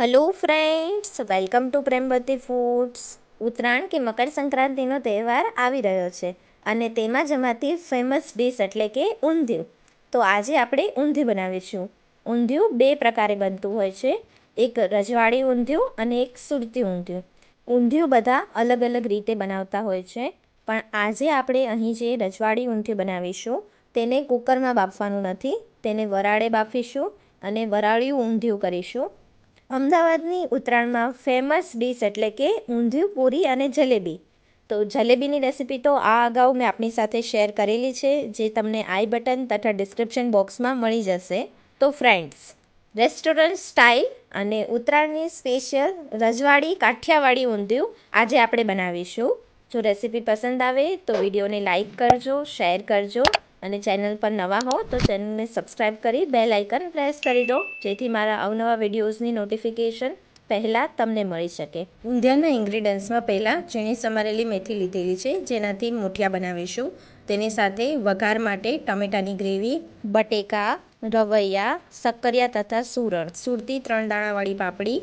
Hello friends welcome to Premvati foods Uttarayan કે મકર સંક્રાંતિનો તહેવાર આવી રહ્યો છે અને તેમાં જમાતી ફેમસ ડીશ એટલે કે ઊંધિયું. તો આજે આપણે ઊંધિયું બનાવીશું. ઊંધિયું બે પ્રકારે બનતું હોય છે. એક રજવાડી ઊંધિયું અને એક સુરતી ઊંધિયું. ઊંધિયું બધા અલગ અલગ રીતે બનાવતા હોય છે. પણ આજે આપણે અહીં જે રજવાડી ઊંધિયું બનાવીશું, તેને કુકરમાં બાફવાનું નથી. તેને વરાળે બાફીશું અને વરાળિયું ઊંધિયું કરીશું. અમદાવાદની ઉત્તરાયણમાં ફેમસ ડીશ એટલે કે ઊંધિયું, પૂરી અને જલેબી. તો જલેબીની રેસીપી તો આ અગાઉ મેં આપની સાથે શેર કરેલી છે, જે તમને આઈ બટન તથા ડિસ્ક્રિપ્શન બોક્સમાં મળી જશે. તો ફ્રેન્ડ્સ રેસ્ટોરન્ટ સ્ટાઇલ અને ઉત્તરાયણની સ્પેશિયલ રજવાડી કાઠિયાવાડી ઊંધિયું આજે આપણે બનાવીશું. જો રેસીપી પસંદ આવે તો વિડીયોને લાઇક કરજો શેર કરજો. અને ચેનલ પર નવા હો તો ચેનલને સબસ્ક્રાઈબ કરી બેલ આઇકન પ્રેસ કરી દો, જેથી મારા અવનવા વિડીયોઝની નોટિફિકેશન પહેલાં તમને મળી શકે. ઊંધિયાના ઇન્ગ્રીડિયન્ટ્સમાં પહેલાં ઝીણી સમારેલી મેથી લીધેલી છે, જેનાથી મૂઠિયા બનાવીશું. તેની સાથે વઘાર માટે ટમેટાની ગ્રેવી, બટેકા, રવૈયા શક્કરિયા તથા સુરણ સુરતી ત્રણ દાણાવાળી પાપડી,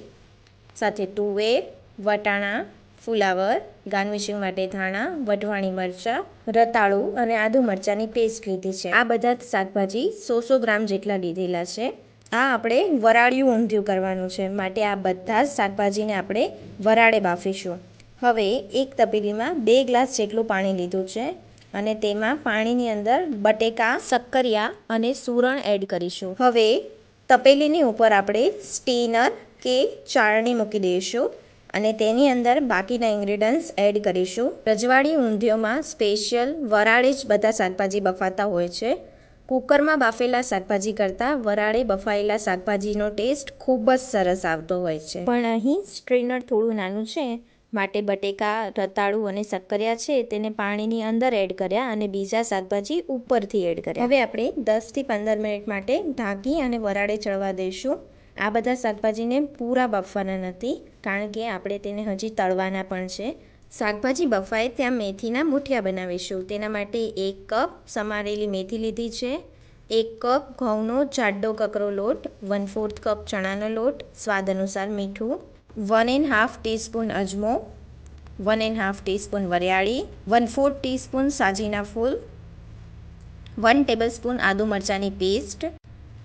સાથે તુવેર, વટાણા ફુલાવર ગાર્નિશિંગ માટે ધાણા, વઢવાણી મરચાં, રતાળું અને આદુ મરચાંની પેસ્ટ લીધી છે. આ બધા શાકભાજી સો સો ગ્રામ જેટલા લીધેલા છે. આ આપણે વરાળિયું ઊંધિયું કરવાનું છે. માટે આ બધા જ શાકભાજીને આપણે વરાળે બાફીશું. હવે એક તપેલીમાં બે ગ્લાસ જેટલું પાણી લીધું છે અને તેમાં પાણીની અંદર બટેકા શક્કરિયા અને સુરણ એડ કરીશું. હવે તપેલીની ઉપર આપણે સ્ટીનર કે ચાળણી મૂકી દઈશું. અને તેની અંદર બાકીના ઇન્ગ્રીડિયન્ટ્સ એડ કરીશું. રજવાડી ઊંધિયોમાં સ્પેશિયલ વરાળે જ બધા શાકભાજી બફાતા હોય છે. કુકરમાં બાફેલા શાકભાજી કરતાં વરાળે બફાયેલા શાકભાજીનો ટેસ્ટ ખૂબ જ સરસ આવતો હોય છે. પણ અહીં સ્ટ્રેનર થોડું નાનું છે માટે બટેકા રતાળું અને શક્કરિયા છે તેને પાણીની અંદર એડ કર્યા અને બીજા શાકભાજી ઉપરથી એડ કર્યા. હવે આપણે દસથી પંદર મિનિટ માટે ઢાંકી અને વરાળે ચડવા દઈશું. આ બધા શાકભાજીને પૂરા બફવાના નથી, કારણ કે આપણે તેને હજી તળવાના પણ છે. શાકભાજી બફાય ત્યાં મેથીના મૂઠિયા બનાવીશું. તેના માટે એક કપ સમારેલી મેથી લીધી છે, એક કપ ઘઉંનો જાડો કકરો લોટ વન ફોર્થ કપ ચણાનો લોટ, સ્વાદ અનુસાર મીઠું વન એન્ડ હાફ ટીસ્પૂન અજમો વન એન્ડ હાફ ટીસ્પૂન વરિયાળી વન ફોર્થ ટીસ્પૂન સાજીના ફૂલ વન ટેબલસ્પૂન આદુ મરચાંની પેસ્ટ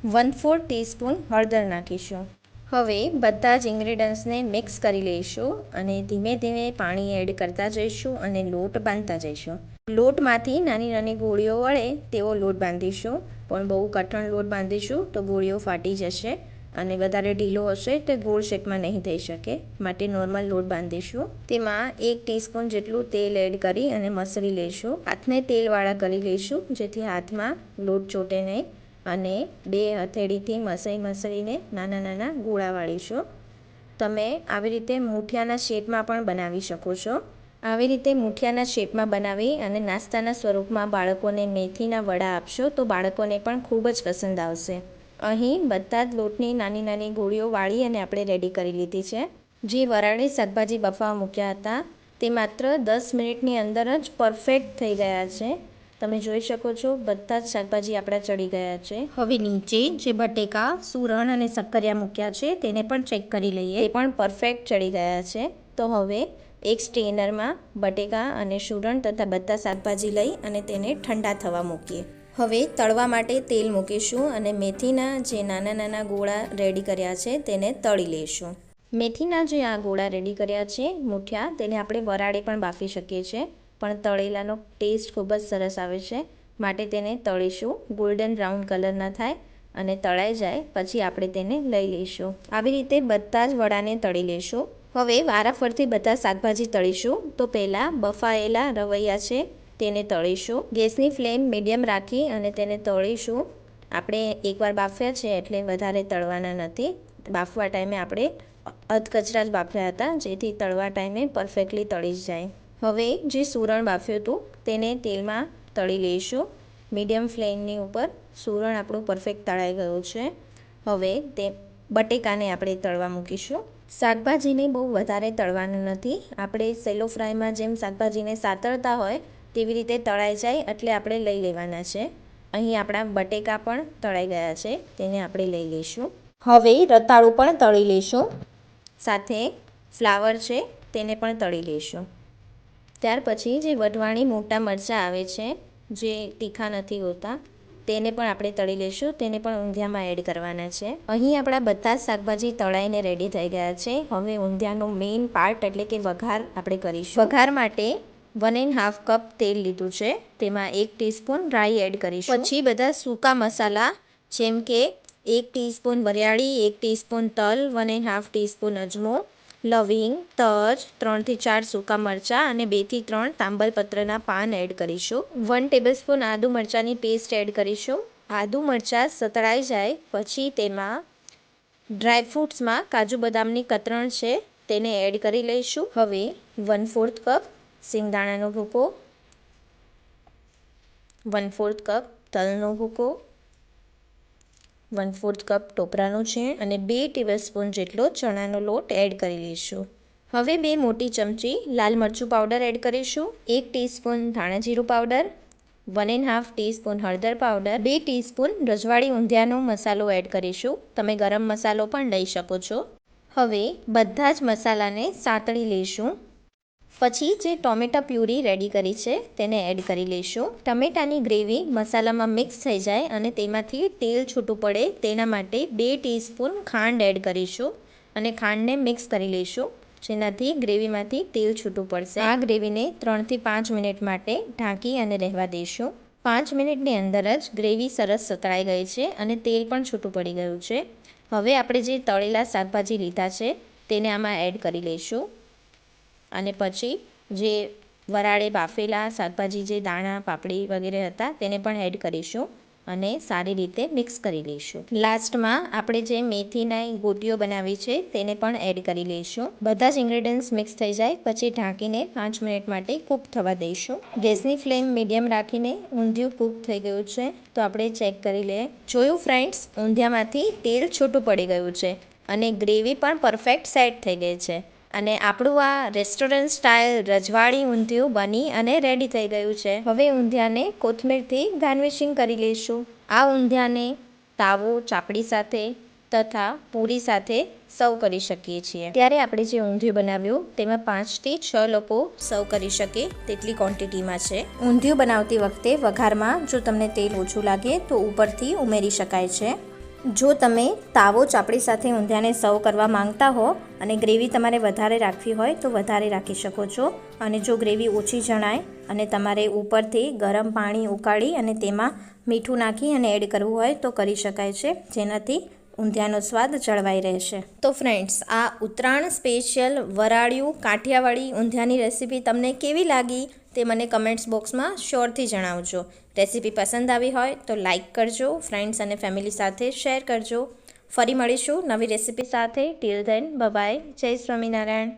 વન ફોર ટીસ્પૂન હળદર નાખીશું. હવે બધા જ ઇન્ગ્રીડિયન્ટ્સને મિક્સ કરી લઈશું અને ધીમે ધીમે પાણી એડ કરતા જઈશું અને લોટ બાંધતા જઈશું. લોટમાંથી નાની નાની ગોળીઓ વળે તેવો લોટ બાંધીશું. પણ બહુ કઠણ લોટ બાંધીશું તો ગોળીઓ ફાટી જશે અને વધારે ઢીલો હશે તે ગોળ શેપમાં નહીં થઈ શકે. માટે નોર્મલ લોટ બાંધીશું. તેમાં એક ટીસ્પૂન જેટલું તેલ એડ કરી અને મસળી લઈશું. હાથને તેલવાળા કરી લઈશું જેથી હાથમાં લોટ ચોટે નહીં. અને બે હથેળીથી મસળી મસળીને નાના નાના ગોળા વાળીશું. તમે આવી રીતે મૂઠિયાના શેપમાં પણ બનાવી શકો છો. આવી રીતે મૂઠિયાના શેપમાં બનાવી અને નાસ્તાના સ્વરૂપમાં બાળકોને મેથીના વડા આપશો તો બાળકોને પણ ખૂબ જ પસંદ આવશે. અહીં બધા જ લોટની નાની નાની ગોળીઓ વાળી અને આપણે રેડી કરી લીધી છે. જે વરાળે શાકભાજી બફાવા મૂક્યા હતા તે માત્ર દસ મિનિટની અંદર જ પરફેક્ટ થઈ ગયા છે. તમે જોઈ શકો છો બધા જ શાકભાજી આપણા ચડી ગયા છે. હવે નીચે જે બટેકા સુરણ અને શક્કરિયા મૂક્યા છે તેને પણ ચેક કરી લઈએ. એ પણ પરફેક્ટ ચડી ગયા છે. તો હવે એક સ્ટેનરમાં બટેકા અને સુરણ તથા બધા શાકભાજી લઈ અને તેને ઠંડા થવા મૂકીએ. હવે તળવા માટે તેલ મૂકીશું અને મેથીના જે નાના નાના ગોળા રેડી કર્યા છે તેને તળી લઈશું. મેથીના જે આ ગોળા રેડી કર્યા છે મૂઠિયા તેને આપણે વરાળે પણ બાફી શકીએ છીએ. પણ તળેલાનો ટેસ્ટ ખૂબ જ સરસ આવે છે. માટે તેને તળીશું. ગોલ્ડન બ્રાઉન કલરના થાય અને તળાઈ જાય, પછી આપણે તેને લઈ લઈશું. આવી રીતે બધા જ વડાને તળી લઈશું હવે વારાફરતી બધા શાકભાજી તળીશું. તો પહેલાં બફાયેલા રવૈયા છે તેને તળીશું. ગેસની ફ્લેમ મીડિયમ રાખી અને તેને તળીશું. આપણે એકવાર બાફ્યા છે એટલે વધારે તળવાના નથી. બાફવા ટાઈમે આપણે અધકચરા જ બાફ્યા હતા, જેથી તળવા ટાઈમે પરફેક્ટલી તળી જાય. હવે જે સુરણ બાફ્યું હતું, તેને તેલમાં તળી લઈશું. મીડિયમ ફ્લેમની ઉપર સુરણ આપણું પરફેક્ટ તળાઈ ગયું છે. હવે તે બટેકાને આપણે તળવા મૂકીશું. શાકભાજીને બહુ વધારે તળવાનું નથી. આપણે સેલો ફ્રાયમાં જેમ શાકભાજીને સાતળતા હોય, તેવી રીતે તળાઈ જાય એટલે આપણે લઈ લેવાના છે. અહીં આપણા બટેકા પણ તળાઈ ગયા છે, તેને આપણે લઈ લઈશું. હવે રતાળું પણ તળી લઈશું. સાથે ફ્લાવર છે, તેને પણ તળી લઈશું. ત્યાર પછી જે વઢવાણી મોટા મરચાં આવે છે, જે તીખા નથી હોતા, તેને પણ આપણે તળી લઈશું તેને પણ ઊંધિયામાં એડ કરવાના છે. અહીં આપણા બધા જ શાકભાજી તળાઈને રેડી થઈ ગયા છે. હવે ઊંધિયાનો મેઇન પાર્ટ એટલે કે વઘાર આપણે કરીશું. વઘાર માટે વન એન્ડ હાફ કપ તેલ લીધું છે. તેમાં એક ટીસ્પૂન રાઈ એડ કરીશું. પછી બધા સૂકા મસાલા, જેમ કે એક ટીસ્પૂન વરિયાળી, એક ટીસ્પૂન તલ વન એન્ડ હાફ ટીસ્પૂન અજમો લવિંગ, તજ, ત્રણથી ચાર સૂકા મરચાં અને બેથી ત્રણ તાંબલપત્રના પાન એડ કરીશું. વન ટેબલસ્પૂન આદુ મરચાંની પેસ્ટ એડ કરીશું. આદુ મરચાં સતળાઈ જાય પછી તેમાં ડ્રાયફ્રૂટ્સમાં કાજુ બદામની કતરણ છે તેને એડ કરી લઈશું. હવે વન ફોર્થ કપ સિંગદાણાનો ભૂકો, વન ફોર્થ કપ તલનો ભૂકો વન ફોર્થ કપ ટોપરાનું છે અને બે ટેબલસ્પૂન જેટલો ચણાનો લોટ એડ કરી લઈશું. હવે બે મોટી ચમચી લાલ મરચું પાવડર એડ કરીશું, એક ટીસ્પૂન ધાણા જીરું powder, one and half teaspoon હળદર પાવડર, બે ટીસ્પૂન રજવાડી ઊંધિયાનો મસાલો એડ કરીશું. તમે ગરમ મસાલો પણ લઈ શકો છો. હવે બધા જ મસાલાને સાંતળી લઈશું. પછી જે ટોમેટા પ્યુરી રેડી કરી છે, તેને એડ કરી લઈશું. ટમેટાની ગ્રેવી મસાલામાં મિક્સ થઈ જાય અને તેમાંથી તેલ છૂટું પડે તેના માટે બે ટીસ્પૂન ખાંડ એડ કરીશું અને ખાંડને મિક્સ કરી લઈશું, જેનાથી ગ્રેવીમાંથી તેલ છૂટું પડશે. આ ગ્રેવીને ત્રણથી પાંચ મિનિટ માટે ઢાંકી અને રહેવા દઈશું. પાંચ મિનિટની અંદર જ ગ્રેવી સરસ સતળાઈ ગઈ છે અને તેલ પણ છૂટું પડી ગયું છે. હવે આપણે જે તળેલા શાકભાજી લીધા છે, તેને આમાં એડ કરી લઈશું. અને પછી જે વરાળે બાફેલા શાકભાજી, જે દાણા, પાપડી વગેરે હતા, તેને પણ એડ કરીશું અને સારી રીતે મિક્સ કરી લઈશું. લાસ્ટમાં આપણે જે મેથીના ગોટીઓ બનાવી છે, તેને પણ એડ કરી લઈશું. બધા જ ઇન્ગ્રેડિયન્ટ્સ મિક્સ થઈ જાય, પછી ઢાંકીને પાંચ મિનિટ માટે કૂક થવા દઈશું. ગેસની ફ્લેમ મીડિયમ રાખીને ઊંધિયું કૂક થઈ ગયું છે, તો આપણે ચેક કરી લઈએ. જોયું ફ્રેન્ડ્સ ઊંધિયામાંથી તેલ છૂટું પડી ગયું છે અને ગ્રેવી પણ પરફેક્ટ સેટ થઈ ગઈ છે. અને આપણું આ રેસ્ટોરન્ટ સ્ટાઇલ રજવાડી ઊંધિયું બની અને રેડી થઈ ગયું છે. હવે ઊંધિયાને કોથમીરથી ગાર્નિશિંગ કરી લઈશું. આ ઊંધિયાને તાવો, ચાપડી સાથે તથા પૂરી સાથે સર્વ કરી શકીએ છીએ. ત્યારે આપણે જે ઊંધિયું બનાવ્યું, તેમાં પાંચથી છ લોકો સર્વ કરી શકે તેટલી ક્વોન્ટિટીમાં છે. ઊંધિયું બનાવતી વખતે વઘારમાં જો તમને તેલ ઓછું લાગે તો ઉપરથી ઉમેરી શકાય છે. જો તમે તાવો ચાપડી સાથે ઊંધિયાને સર્વ કરવા માંગતા હો અને ગ્રેવી તમારે વધારે રાખવી હોય તો વધારે રાખી શકો છો. અને જો ગ્રેવી ઓછી જણાય અને તમારે ઉપરથી ગરમ પાણી ઉકાળી અને તેમાં મીઠું નાખી અને એડ કરવું હોય તો કરી શકાય છે, જેનાથી ઊંધિયાનો સ્વાદ જળવાઈ રહેશે. તો ફ્રેન્ડ્સ, આ ઉત્તરાયણ સ્પેશિયલ વરાળિયું કાઠિયાવાડી ઊંધિયાની રેસીપી તમને કેવી લાગી? તે મને કમેન્ટ્સ બોક્સમાં શ્યોરથી જણાવજો. રેસીપી પસંદ આવી હોય તો લાઇક કરજો, ફ્રેન્ડ્સ અને ફેમિલી સાથે શેર કરજો. ફરી મળીશું નવી રેસીપી સાથે. ટીલ ધેન બબાય જય સ્વામિનારાયણ.